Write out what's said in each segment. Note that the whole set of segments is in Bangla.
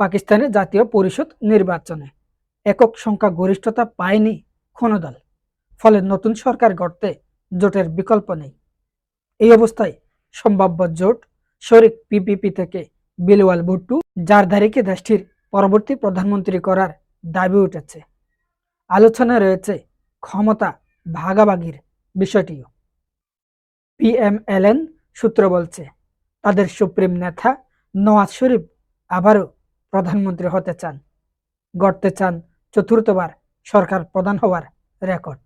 পাকিস্তানের জাতীয় পরিষদ নির্বাচনে একক সংখ্যা গরিষ্ঠতা পায়নি কোনো দল ফলে নতুন সরকার গড়তে জোটের বিকল্প নেই। এই অবস্থায় সম্ভাব্য জোট শরিক পিপিপি থেকে বিলওয়াল ভুট্টু জারদারিকে দেশটির পরবর্তী প্রধানমন্ত্রী করার দাবি উঠেছে। আলোচনায় রয়েছে ক্ষমতা ভাগাভাগির বিষয়টিও। পিএমএলএন সূত্র বলছে, তাদের সুপ্রিম নেতা নওয়াজ শরীফ আবারও প্রধানমন্ত্রী হতে চান, গড়তে চান চতুর্থবার সরকার প্রধান হওয়ার রেকর্ড।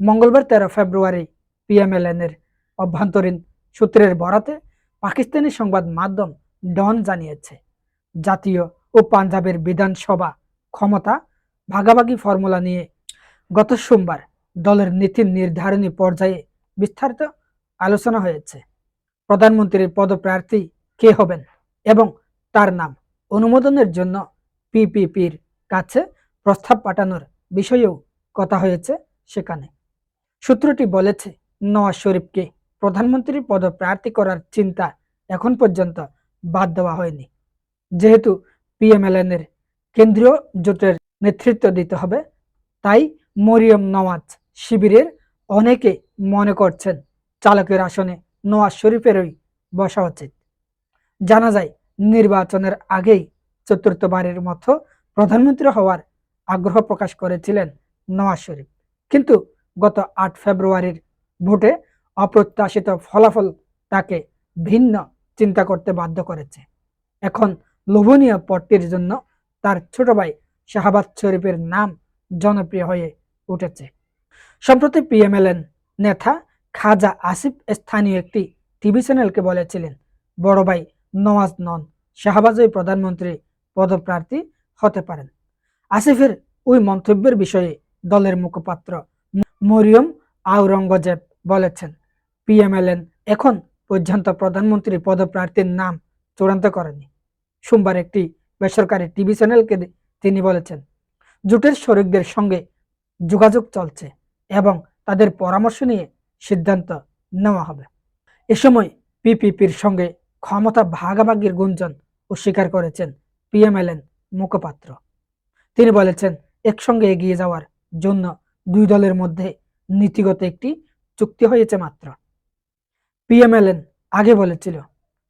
মঙ্গলবার তেরো ফেব্রুয়ারি পিএমএলএন এর অভ্যন্তরীণ সূত্রের বরাতে পাকিস্তানি সংবাদ মাধ্যম ডন জানিয়েছে, জাতীয় ও পাঞ্জাবের বিধানসভা ক্ষমতা ভাগাভাগি ফর্মুলা নিয়ে গত সোমবার দলের নীতি নির্ধারণী পর্যায়ে বিস্তারিত আলোচনা হয়েছে। প্রধানমন্ত্রীর পদপ্রার্থী কে হবেন এবং তার নাম অনুমোদনের জন্য পিপিপির কাছে প্রস্তাব পাঠানোর বিষয়েও কথা হয়েছে সেখানে। সূত্রটি বলেছে, নওয়াজ শরীফকে প্রধানমন্ত্রীর পদপ্রার্থী করার চিন্তা এখন পর্যন্ত বাদ দেওয়া হয়নি। যেহেতু পিএমএলএন এর কেন্দ্রীয় জোটের নেতৃত্ব দিতে হবে, তাই মরিয়ম নওয়াজ শিবিরের অনেকে মনে করছেন, চালকের আসনে নওয়াজ শরীফেরই বসা উচিত। জানা যায় নির্বাচনের আগেই চতুর্থবারের মতো প্রধানমন্ত্রী হওয়ার আগ্রহ প্রকাশ করেছিলেন নওয়াজ শরীফ। কিন্তু গত আট ফেব্রুয়ারির ভোটে অপ্রত্যাশিত ফলাফল তাকে ভিন্ন চিন্তা করতে বাধ্য করেছে। এখন লোভনীয় পদটির জন্য তার ছোট ভাই শাহবাজ শরীফের নাম জনপ্রিয় হয়ে উঠেছে। সম্প্রতি পিএমএলএন নেতা খাজা আসিফ স্থানীয় একটি টিভি চ্যানেলকে বলেছিলেন, বড় ভাই নওয়াজ নন। শাহবাজই প্রধানমন্ত্রী পদপ্রার্থী হতে পারেন। আসিফের ওই মন্তব্যের বিষয়ে দলের মুখপাত্র মরিয়ম আওরঙ্গজেব বলেছেন, পিএমএলএন এখন পর্যন্ত প্রধানমন্ত্রী পদপ্রার্থীর নাম চূড়ান্ত করেনি। সোমবার একটি বেসরকারি টিভি চ্যানেলকে তিনি বলেছেন, জোটের শরিকদের সঙ্গে যোগাযোগ চলছে এবং তাদের পরামর্শ নিয়ে সিদ্ধান্ত নেওয়া হবে। এ সময় পিপিপির সঙ্গে ক্ষমতা ভাগাভাগির গুঞ্জন অস্বীকার করেছেন পিএমএলএন মুখপাত্র। তিনি বলেছেন, একসঙ্গে এগিয়ে যাওয়ার জন্য দুই দলের মধ্যে নীতিগত একটি চুক্তি হয়েছে মাত্র। পিএমএলএন আগে বলেছিল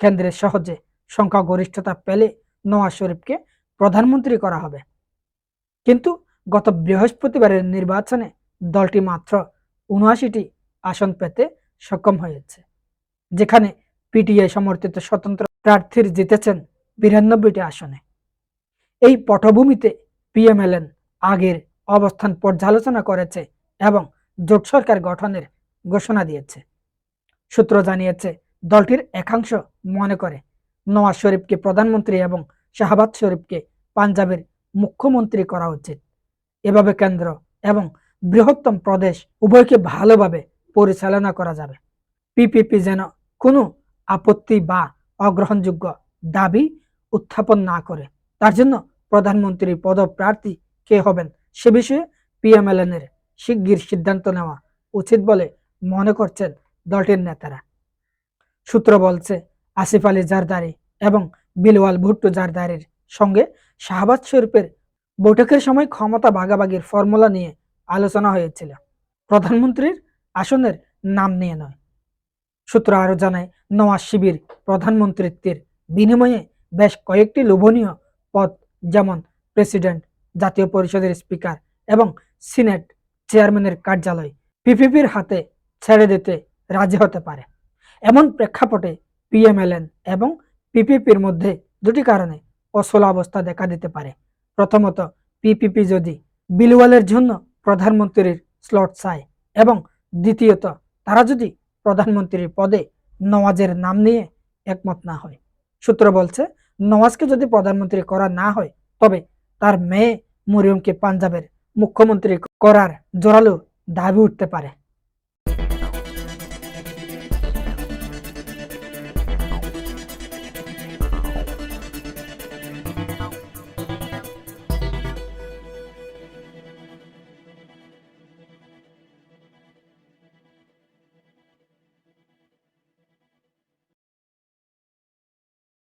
কেন্দ্রের সহজে সংখ্যাগরিষ্ঠতা পেলে নওয়াজ শরীফকে প্রধানমন্ত্রী করা হবে। কিন্তু গত বৃহস্পতিবারের নির্বাচনে দলটি মাত্র উনআশিটি আসন পেতে সক্ষম হয়েছে, যেখানে পিটিআই সমর্থিত স্বতন্ত্র প্রার্থীর জিতেছেন বিরানব্বইটি আসনে। এই পটভূমিতে পিএমএলএন আগের অবস্থান পর্যালোচনা করেছে এবং জোট সরকার গঠনের ঘোষণা দিয়েছে। সূত্র জানিয়েছে, দলটির একাংশ মনে করে, নওয়াজ শরীফকে প্রধানমন্ত্রী এবং শাহবাজ শরীফকে পাঞ্জাবের মুখ্যমন্ত্রী করা উচিত। এভাবে কেন্দ্র এবং বৃহত্তম প্রদেশ উভয়কে ভালোভাবে পরিচালনা করা যাবে। পিপিপি যেন কোনো আপত্তি বা অগ্রহণযোগ্য দাবি উত্থাপন না করে। তার জন্য প্রধানমন্ত্রী পদপ্রার্থী কে হবেন সে বিষয়ে পিএমএলএন এর শিগগির সিদ্ধান্ত নেওয়া উচিত বলে মনে করছেন দলটির নেতারা। সূত্র বলছে, আসিফ আলী জারদারি এবং বিলওয়াল ভুট্টো জারদারির সঙ্গে শাহবাজ শরীফের বৈঠকের সময় ক্ষমতা ভাগাভাগির ফর্মুলা নিয়ে আলোচনা হয়েছিল। প্রধানমন্ত্রীর আসনের নাম নিয়ে নয়। সূত্র আরও জানায়, নওয়াজ শিবির প্রধানমন্ত্রীত্বের বিনিময়ে বেশ কয়েকটি লোভনীয় পদ, যেমন প্রেসিডেন্ট, জাতীয় পরিষদের স্পিকার এবং সিনেট চেয়ারম্যানের কার্যালয় পিপিপির হাতে ছেড়ে দিতে রাজি হতে পারে। এমন প্রেক্ষাপটে পিএমএলএন এবং পিপিপির মধ্যে দুটি কারণে অবস্থা দেখা দিতে পারে। প্রথমত, পিপিপি যদি বিলওয়ালের জন্য প্রধানমন্ত্রীর স্লট চায় এবং দ্বিতীয়ত, তারা যদি প্রধানমন্ত্রীর পদে নওয়াজের নাম নিয়ে একমত না হয়। সূত্র বলছে, নওয়াজকে যদি প্রধানমন্ত্রী করা না হয়, তবে তার মেয়ে মরিয়মকে পাঞ্জাবের মুখ্যমন্ত্রী করার জোরালো দাবি উঠতে পারে।